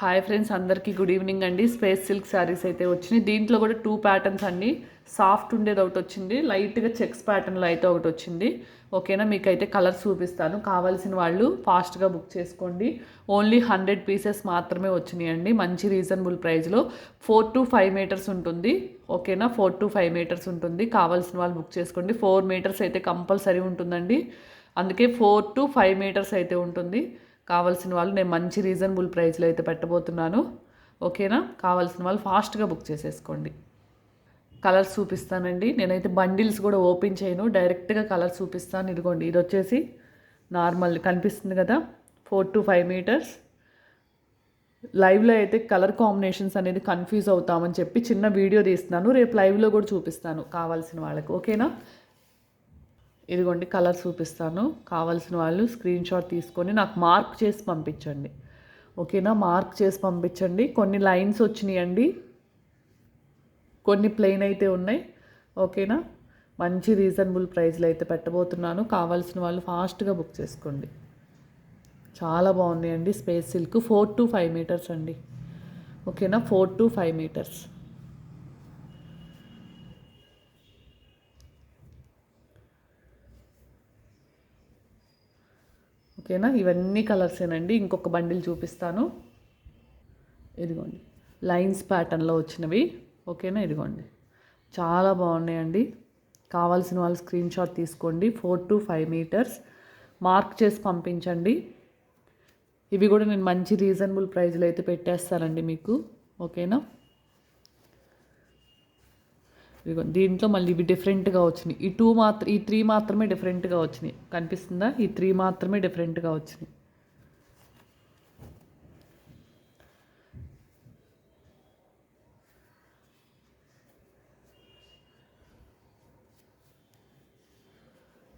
Hi friends అందరికీ good evening అండి. Space silk sarees అయితే వచ్చినాయి. దీంట్లో కూడా టూ ప్యాటర్న్స్ అన్ని సాఫ్ట్ ఉండేది ఒకటి వచ్చింది. లైట్గా చెక్స్ ప్యాటర్న్లో అయితే ఒకటి వచ్చింది. ఓకేనా మీకు అయితే కలర్స్ చూపిస్తాను. కావాల్సిన వాళ్ళు ఫాస్ట్గా బుక్ చేసుకోండి. ఓన్లీ హండ్రెడ్ పీసెస్ మాత్రమే వచ్చినాయండి. మంచి రీజనబుల్ ప్రైస్లో ఫోర్ టు ఫైవ్ మీటర్స్ ఉంటుంది. ఓకేనా ఫోర్ టు ఫైవ్ మీటర్స్ ఉంటుంది. కావాల్సిన వాళ్ళు బుక్ చేసుకోండి. ఫోర్ మీటర్స్ అయితే కంపల్సరీ ఉంటుందండి. అందుకే ఫోర్ టు ఫైవ్ మీటర్స్ అయితే ఉంటుంది. కావాల్సిన వాళ్ళు నేను మంచి రీజనబుల్ ప్రైస్లో అయితే పెట్టబోతున్నాను. ఓకేనా? కావాల్సిన వాళ్ళు ఫాస్ట్గా బుక్ చేసేసుకోండి. కలర్స్ చూపిస్తానండి. నేనైతే బండిల్స్ కూడా ఓపెన్ చేయను. డైరెక్ట్గా కలర్స్ చూపిస్తాను. ఇదిగోండి ఇది వచ్చేసి నార్మల్ కనిపిస్తుంది కదా? ఫోర్ టు ఫైవ్ మీటర్స్ లైవ్లో అయితే కలర్ కాంబినేషన్స్ అనేది కన్ఫ్యూజ్ అవుతామని చెప్పి చిన్న వీడియో తీస్తున్నాను. రేపు లైవ్లో కూడా చూపిస్తాను కావాల్సిన వాళ్ళకి. ఓకేనా? ఇదిగోండి కలర్ చూపిస్తాను. కావాల్సిన వాళ్ళు స్క్రీన్ షాట్ తీసుకొని నాకు మార్క్ చేసి పంపించండి. ఓకేనా? మార్క్ చేసి పంపించండి. కొన్ని లైన్స్ వచ్చినాయండి. కొన్ని ప్లెయిన్ అయితే ఉన్నాయి. ఓకేనా? మంచి రీజనబుల్ ప్రైజ్లు అయితే పెట్టబోతున్నాను. కావాల్సిన వాళ్ళు ఫాస్ట్గా బుక్ చేసుకోండి. చాలా బాగున్నాయండి. Space silk four to five meters అండి. ఓకేనా? Four to five meters. ఓకేనా? ఇవన్నీ కలర్సేనండి ఇంకొక బండిల్ చూపిస్తాను. ఇదిగోండి. లైన్స్ ప్యాటర్న్లో వచ్చినవి. ఓకేనా? ఇదిగోండి. చాలా బాగున్నాయండి. కావాల్సిన వాళ్ళు స్క్రీన్ షాట్ తీసుకోండి. Four to five meters mark చేసి పంపించండి. ఇవి కూడా నేను మంచి రీజనబుల్ ప్రైజ్లో అయితే పెట్టేస్తానండి మీకు. ఓకేనా? ఇదిగో దీంట్లో మళ్ళీ ఇవి డిఫరెంట్గా వచ్చినాయి. ఈ టూ మాత్రం ఈ త్రీ మాత్రమే డిఫరెంట్గా వచ్చినాయి. కనిపిస్తుందా? ఈ త్రీ మాత్రమే డిఫరెంట్గా వచ్చినాయి.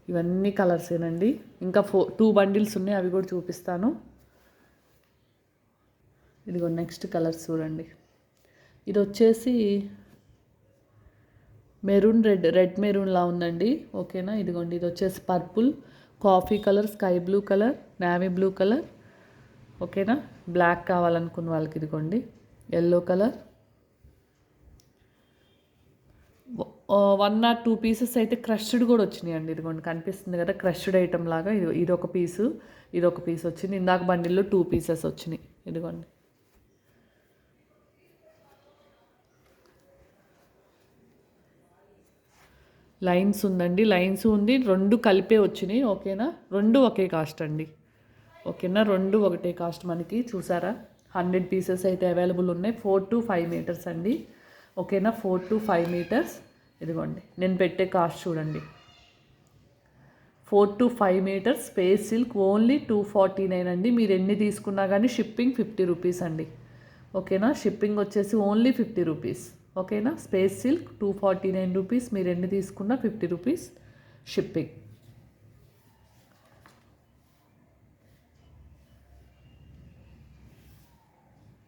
ఇవన్నీ కలర్సేనండి ఇంకా ఫో టూ బండిల్స్ ఉన్నాయి. అవి కూడా చూపిస్తాను. ఇదిగో నెక్స్ట్ కలర్స్ చూడండి. ఇది వచ్చేసి మెరూన్ రెడ్ రెడ్ మెరూన్లా ఉందండి. ఓకేనా? ఇదిగోండి ఇది వచ్చేసి purple. Coffee colour sky blue colour navy blue colour. ఓకేనా? బ్లాక్ కావాలనుకున్న వాళ్ళకి ఇదిగోండి. Yellow colour. One or two pieces అయితే క్రష్డ్ కూడా వచ్చినాయండి. ఇదిగోండి కనిపిస్తుంది కదా క్రష్డ్ ఐటమ్ లాగా. ఇది ఇది ఒక పీసు ఇది ఒక పీస్ వచ్చింది. ఇందాక బండిల్లో టూ పీసెస్ వచ్చినాయి. ఇదిగోండి. లైన్స్ ఉందండి. లైన్స్ ఉంది. రెండు కలిపే వచ్చినాయి. ఓకేనా? రెండు ఒకే కాస్ట్ అండి. ఓకేనా? రెండు ఒకటే కాస్ట్ మనకి. చూసారా? హండ్రెడ్ పీసెస్ అయితే అవైలబుల్ ఉన్నాయి. ఫోర్ టు ఫైవ్ మీటర్స్ అండి. ఓకేనా? Four to five meters. ఇదిగోండి. నేను పెట్టే కాస్ట్ చూడండి. Four to five meters. Space silk only two forty nine అండి. మీరు ఎన్ని తీసుకున్నా కానీ షిప్పింగ్ ఫిఫ్టీ రూపీస్ అండి. ఓకేనా? షిప్పింగ్ వచ్చేసి ఓన్లీ ఫిఫ్టీ రూపీస్. ఓకేనా? Space silk two forty nine rupees మీరు ఎన్ని తీసుకున్నా ఫిఫ్టీ రూపీస్ షిప్పింగ్